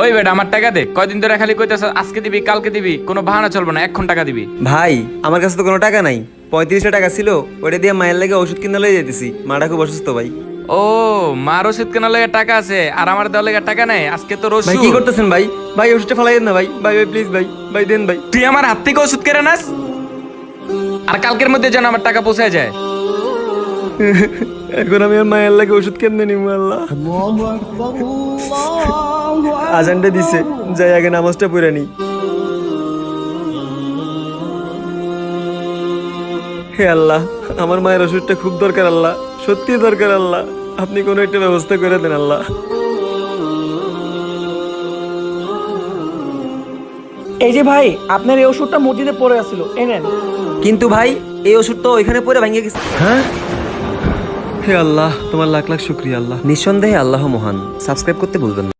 ওই বেটা আমার টাকা দে। কয়দিন ধরে খালি কইতেছ আজকে দিবি কালকে দিবি কোনো বাহানা চলবে না এখন টাকা দিবি। ভাই আমার কাছে তো কোনো টাকা নাই। পঁয়ত্রিশটা টাকা ছিল ওটা দিয়ে মায়ের লাগে ওষুধ কিনে লয়ে যেতেছি মাটা খুব অসুস্থ ভাই। ও মার ওষুধ কেনার লেগে টাকা আছে আর আমার দেওয়ার লেগে টাকা নেই আজকে তো ভাই কি করতেছেন ভাই? ভাই ওষুধটা ফালাই দেন না ভাই। ভাই ভাই প্লিজ ভাই। ভাই দেন ভাই। তুই আমার হাত থেকে ওষুধ কেড়ে নাস আর কালকের মধ্যে যেন আমার টাকা পৌঁছে যায়। এখন আমি মায়ের লাগে ওষুধ কেমনে নিব আল্লাহ? আজানটা দিছে যাই আগে নামাজটা পড়ে নি। হে আল্লাহ আমার মায়ের ওষুধটা খুব দরকার আল্লাহ সত্যি দরকার আল্লাহ আপনি কোনো একটা ব্যবস্থা করে দেন আল্লাহ। এই যে ভাই আপনার এই ওষুধটা মসজিদে পড়ে আছিল এই নেন। কিন্তু ভাই এই ওষুধ তো ওইখানে পড়ে ভেঙে গেছে। হ্যাঁ? হে আল্লাহ তোমার লাখ লাখ শুক্রিয়া আল্লাহ। নিঃসন্দেহে আল্লাহ মহান সাবস্ক্রাইব করতে ভুলবেন না।